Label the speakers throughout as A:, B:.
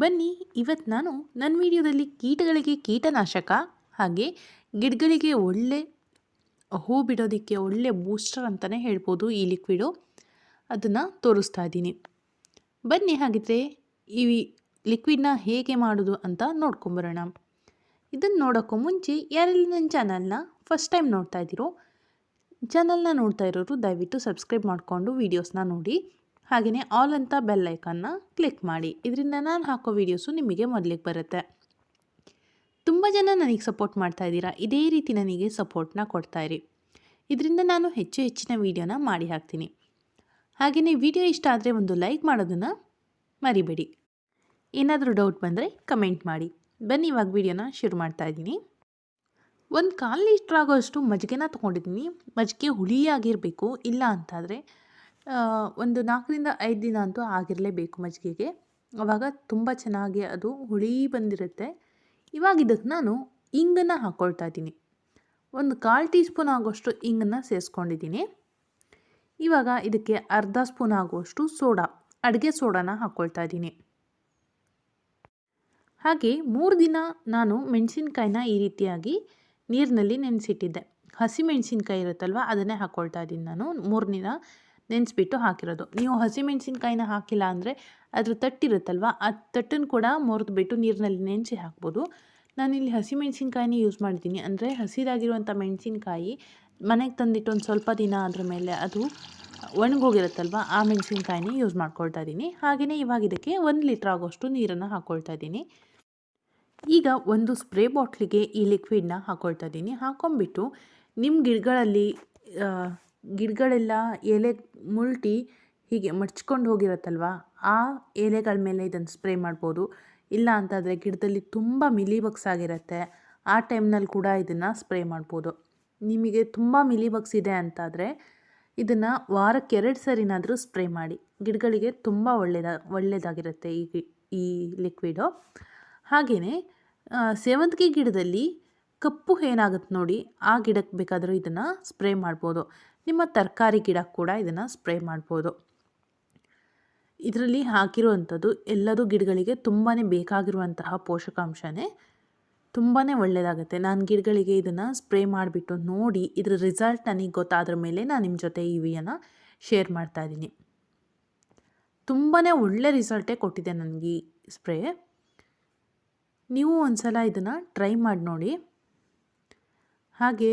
A: ಬನ್ನಿ ಇವತ್ತು ನಾನು ನನ್ನ ವಿಡಿಯೋದಲ್ಲಿ ಕೀಟಗಳಿಗೆ ಕೀಟನಾಶಕ ಹಾಗೆ ಗಿಡಗಳಿಗೆ ಒಳ್ಳೆ ಹೂ ಬಿಡೋದಕ್ಕೆ ಒಳ್ಳೆ ಬೂಸ್ಟರ್ ಅಂತಲೇ ಹೇಳ್ಬೋದು ಈ ಲಿಕ್ವಿಡು. ಅದನ್ನು ತೋರಿಸ್ತಾ ಇದ್ದೀನಿ. ಬನ್ನಿ ಹಾಗಿದ್ರೆ ಈ ಲಿಕ್ವಿಡ್ನ ಹೇಗೆ ಮಾಡೋದು ಅಂತ ನೋಡ್ಕೊಂಬರೋಣ. ಇದನ್ನು ನೋಡೋಕ್ಕೂ ಮುಂಚೆ ಯಾರೆಲ್ಲ ನನ್ನ ಚಾನಲ್ನ ಫಸ್ಟ್ ಟೈಮ್ ನೋಡ್ತಾ ಇದ್ದೀರೋ, ಚಾನಲ್ನ ನೋಡ್ತಾ ಇರೋರು ದಯವಿಟ್ಟು ಸಬ್ಸ್ಕ್ರೈಬ್ ಮಾಡಿಕೊಂಡು ವೀಡಿಯೋಸ್ನ ನೋಡಿ. ಹಾಗೆಯೇ ಆಲ್ ಅಂತ ಬೆಲ್ ಐಕನ್ನ ಕ್ಲಿಕ್ ಮಾಡಿ. ಇದರಿಂದ ನಾನು ಹಾಕೋ ವೀಡಿಯೋಸು ನಿಮಗೆ ಮೊದಲಿಗೆ ಬರುತ್ತೆ. ತುಂಬ ಜನ ನನಗೆ ಸಪೋರ್ಟ್ ಮಾಡ್ತಾ ಇದ್ದೀರಾ? ಇದೇ ರೀತಿ ನನಗೆ ಸಪೋರ್ಟ್ನ ಇರಿ. ಇದರಿಂದ ನಾನು ಹೆಚ್ಚು ಹೆಚ್ಚಿನ ವೀಡಿಯೋನ ಮಾಡಿ ಹಾಕ್ತೀನಿ. ಹಾಗೆಯೇ ವಿಡಿಯೋ ಇಷ್ಟ ಆದರೆ ಒಂದು ಲೈಕ್ ಮಾಡೋದನ್ನು ಮರಿಬೇಡಿ. ಏನಾದರೂ ಡೌಟ್ ಬಂದರೆ ಕಮೆಂಟ್ ಮಾಡಿ. ಬನ್ನಿ ಇವಾಗ ವೀಡಿಯೋನ ಶುರು ಮಾಡ್ತಾ ಇದ್ದೀನಿ. ಒಂದು ಕಾಲು ಲೀಟ್ರ್ ಆಗೋಷ್ಟು ಮಜ್ಜಿಗೆನ ತೊಗೊಂಡಿದ್ದೀನಿ ಮಜ್ಜಿಗೆ ಹುಳಿಯಾಗಿರಬೇಕು ಇಲ್ಲ ಅಂತಾದರೆ ಒಂದು ನಾಲ್ಕರಿಂದ ಐದು ದಿನ ಅಂತೂ ಆಗಿರಲೇಬೇಕು ಮಜ್ಜಿಗೆಗೆ. ಆವಾಗ ತುಂಬ ಚೆನ್ನಾಗಿ ಅದು ಹುಳಿ ಬಂದಿರುತ್ತೆ. ಇವಾಗ ಇದಕ್ಕೆ ನಾನು ಇಂಗನ್ನು ಹಾಕ್ಕೊಳ್ತಾ ಇದ್ದೀನಿ. ಒಂದು ಕಾಲು ಟೀ ಸ್ಪೂನ್ ಆಗೋಷ್ಟು ಇಂಗನ್ನು ಸೇರಿಸ್ಕೊಂಡಿದ್ದೀನಿ ಇವಾಗ ಇದಕ್ಕೆ ಅರ್ಧ ಸ್ಪೂನ್ ಆಗುವಷ್ಟು ಸೋಡಾ, ಅಡುಗೆ ಸೋಡಾನ ಹಾಕ್ಕೊಳ್ತಾ ಇದ್ದೀನಿ. ಹಾಗೆ ಮೂರು ದಿನ ನಾನು ಮೆಣಸಿನ್ಕಾಯಿನ ಈ ರೀತಿಯಾಗಿ ನೀರಿನಲ್ಲಿ ನೆನೆಸಿಟ್ಟಿದ್ದೆ. ಹಸಿ ಮೆಣಸಿನ್ಕಾಯಿ ಇರುತ್ತಲ್ವ, ಅದನ್ನೇ ಹಾಕ್ಕೊಳ್ತಾ ಇದ್ದೀನಿ ನಾನು. ಮೂರು ದಿನ ನೆನೆಸ್ಬಿಟ್ಟು ಹಾಕಿರೋದು. ನೀವು ಹಸಿಮೆಣಸಿನ್ಕಾಯಿನ ಹಾಕಿಲ್ಲ ಅಂದರೆ ಅದ್ರ ತಟ್ಟಿರುತ್ತಲ್ವ? ಆ ತಟ್ಟನ್ನು ಕೂಡ ಮುರಿದ್ಬಿಟ್ಟು ನೀರಿನಲ್ಲಿ ನೆನೆಸಿ ಹಾಕ್ಬೋದು. ನಾನಿಲ್ಲಿ ಹಸಿಮೆಣಸಿನ್ಕಾಯಿನೇ ಯೂಸ್ ಮಾಡಿದ್ದೀನಿ. ಅಂದರೆ ಹಸಿದಾಗಿರುವಂಥ ಮೆಣಸಿನ್ಕಾಯಿ ಮನೆಗೆ ತಂದಿಟ್ಟು ಒಂದು ಸ್ವಲ್ಪ ದಿನ ಅದ್ರ ಮೇಲೆ ಅದು ಒಣಗೋಗಿರುತ್ತಲ್ವ, ಆ ಮೆಣಸಿನ್ಕಾಯಿನೇ ಯೂಸ್ ಮಾಡ್ಕೊಳ್ತಾ ಇದ್ದೀನಿ. ಹಾಗೆಯೇ ಇವಾಗ ಇದಕ್ಕೆ ಒಂದು ಲೀಟ್ರ್ ಆಗೋಷ್ಟು ನೀರನ್ನು ಹಾಕ್ಕೊಳ್ತಾ ಇದ್ದೀನಿ. ಈಗ ಒಂದು ಸ್ಪ್ರೇ ಬಾಟ್ಲಿಗೆ ಈ ಲಿಕ್ವಿಡ್ನ ಹಾಕ್ಕೊಳ್ತಾ ಇದ್ದೀನಿ. ಹಾಕ್ಕೊಂಬಿಟ್ಟು ನಿಮ್ಮ ಗಿಡಗಳಲ್ಲಿ ಗಿಡಗಳೆಲ್ಲ ಎಲೆ ಮುಲ್ಟಿ ಹೀಗೆ ಮಡ್ಚ್ಕೊಂಡು ಹೋಗಿರುತ್ತಲ್ವ? ಆ ಎಲೆಗಳ ಮೇಲೆ ಇದನ್ನು ಸ್ಪ್ರೇ ಮಾಡ್ಬೋದು. ಇಲ್ಲ ಅಂತಾದರೆ ಗಿಡದಲ್ಲಿ ತುಂಬ ಮಿಲಿ ಬಗ್ಸ್ ಆಗಿರುತ್ತೆ. ಆ ಟೈಮ್ನಲ್ಲಿ ಕೂಡ ಇದನ್ನು ಸ್ಪ್ರೇ ಮಾಡ್ಬೋದು. ನಿಮಗೆ ತುಂಬ ಮಿಲಿ ಬಗ್ಸ್ ಇದೆ ಅಂತಾದರೆ ಇದನ್ನು ವಾರಕ್ಕೆ ಎರಡು ಸರಿನಾದರೂ ಸ್ಪ್ರೇ ಮಾಡಿ. ಗಿಡಗಳಿಗೆ ತುಂಬ ಒಳ್ಳೆಯದ ಒಳ್ಳೆಯದಾಗಿರುತ್ತೆ ಈ ಈ ಲಿಕ್ವಿಡು. ಹಾಗೆಯೇ ಸೇವಂತಿಗೆ ಗಿಡದಲ್ಲಿ ಕಪ್ಪು ಏನಾಗುತ್ತೆ ನೋಡಿ, ಆ ಗಿಡಕ್ಕೆ ಬೇಕಾದರೂ ಇದನ್ನು ಸ್ಪ್ರೇ ಮಾಡ್ಬೋದು. ನಿಮ್ಮ ತರಕಾರಿ ಗಿಡ ಕೂಡ ಇದನ್ನು ಸ್ಪ್ರೇ ಮಾಡ್ಬೋದು. ಇದರಲ್ಲಿ ಹಾಕಿರುವಂಥದ್ದು ಎಲ್ಲದೂ ಗಿಡಗಳಿಗೆ ತುಂಬಾ ಬೇಕಾಗಿರುವಂತಹ ಪೋಷಕಾಂಶನೇ ತುಂಬಾ ಒಳ್ಳೆಯದಾಗುತ್ತೆ. ನಾನು ಗಿಡಗಳಿಗೆ ಇದನ್ನು ಸ್ಪ್ರೇ ಮಾಡಿಬಿಟ್ಟು ನೋಡಿ ಇದರ ರಿಸಲ್ಟ್ ನನಗೆ ಗೊತ್ತಾದ್ರ ಮೇಲೆ ನಾನು ನಿಮ್ಮ ಜೊತೆ ಈ ವಿಯನ್ನು ಶೇರ್ ಮಾಡ್ತಾಯಿದ್ದೀನಿ ತುಂಬಾ ಒಳ್ಳೆ ರಿಸಲ್ಟೇ ಕೊಟ್ಟಿದೆ ನನಗೆ ಈ ಸ್ಪ್ರೇ. ನೀವು ಒಂದು ಸಲ ಇದನ್ನು ಟ್ರೈ ಮಾಡಿ ನೋಡಿ ಹಾಗೆ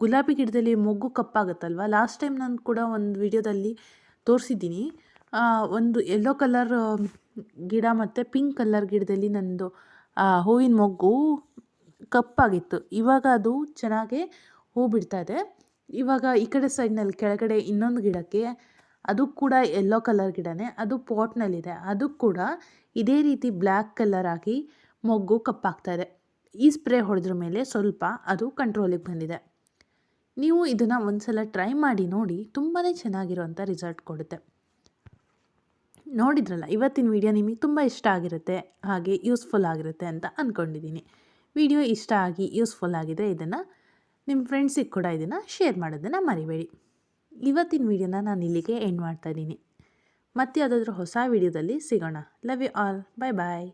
A: ಗುಲಾಬಿ ಗಿಡದಲ್ಲಿ ಮೊಗ್ಗು ಕಪ್ಪಾಗುತ್ತಲ್ವ? ಲಾಸ್ಟ್ ಟೈಮ್ ನಾನು ಕೂಡ ಒಂದು ವಿಡಿಯೋದಲ್ಲಿ ತೋರಿಸಿದ್ದೀನಿ. ಒಂದು ಯೆಲ್ಲೋ ಕಲರ್ ಗಿಡ ಮತ್ತು ಪಿಂಕ್ ಕಲರ್ ಗಿಡದಲ್ಲಿ ನಂದು ಹೂವಿನ ಮೊಗ್ಗು ಕಪ್ಪಾಗಿತ್ತು. ಇವಾಗ ಅದು ಚೆನ್ನಾಗೇ ಹೂ ಬಿಡ್ತಾ ಇದೆ. ಇವಾಗ ಈ ಕಡೆ ಸೈಡ್ನಲ್ಲಿ ಕೆಳಗಡೆ ಇನ್ನೊಂದು ಗಿಡಕ್ಕೆ ಅದು ಕೂಡ ಯೆಲ್ಲೋ ಕಲರ್ ಗಿಡನೇ, ಅದು ಪಾಟ್ನಲ್ಲಿದೆ ಅದು ಕೂಡ ಇದೇ ರೀತಿ ಬ್ಲ್ಯಾಕ್ ಕಲರ್ ಆಗಿ ಮೊಗ್ಗು ಕಪ್ಪಾಗ್ತಾ ಇದೆ. ಈ ಸ್ಪ್ರೇ ಹೊಡೆದ್ರ ಮೇಲೆ ಸ್ವಲ್ಪ ಅದು ಕಂಟ್ರೋಲಿಗೆ ಬಂದಿದೆ. ನೀವು ಇದನ್ನು ಒಂದು ಸಲ ಟ್ರೈ ಮಾಡಿ ನೋಡಿ ತುಂಬಾ ಚೆನ್ನಾಗಿರುವಂಥ ರಿಸಲ್ಟ್ ಕೊಡುತ್ತೆ. ನೋಡಿದ್ರಲ್ಲ, ಇವತ್ತಿನ ವಿಡಿಯೋ ನಿಮಗೆ ತುಂಬ ಇಷ್ಟ ಆಗಿರುತ್ತೆ, ಹಾಗೆ ಯೂಸ್ಫುಲ್ ಆಗಿರುತ್ತೆ ಅಂತ ಅಂದ್ಕೊಂಡಿದ್ದೀನಿ ವಿಡಿಯೋ ಇಷ್ಟ ಆಗಿ ಯೂಸ್ಫುಲ್ ಆಗಿದ್ರೆ ಇದನ್ನು ನಿಮ್ಮ ಫ್ರೆಂಡ್ಸಿಗೆ ಕೂಡ ಇದನ್ನು ಶೇರ್ ಮಾಡೋದನ್ನು ಮರಿಬೇಡಿ. ಇವತ್ತಿನ ವಿಡಿಯೋನ ನಾನು ಇಲ್ಲಿಗೆ ಎಂಡ್ ಮಾಡ್ತಾಯಿದ್ದೀನಿ ಮತ್ತೆ ಯಾವುದಾದ್ರೂ ಹೊಸ ವಿಡಿಯೋದಲ್ಲಿ ಸಿಗೋಣ. Love you all bye bye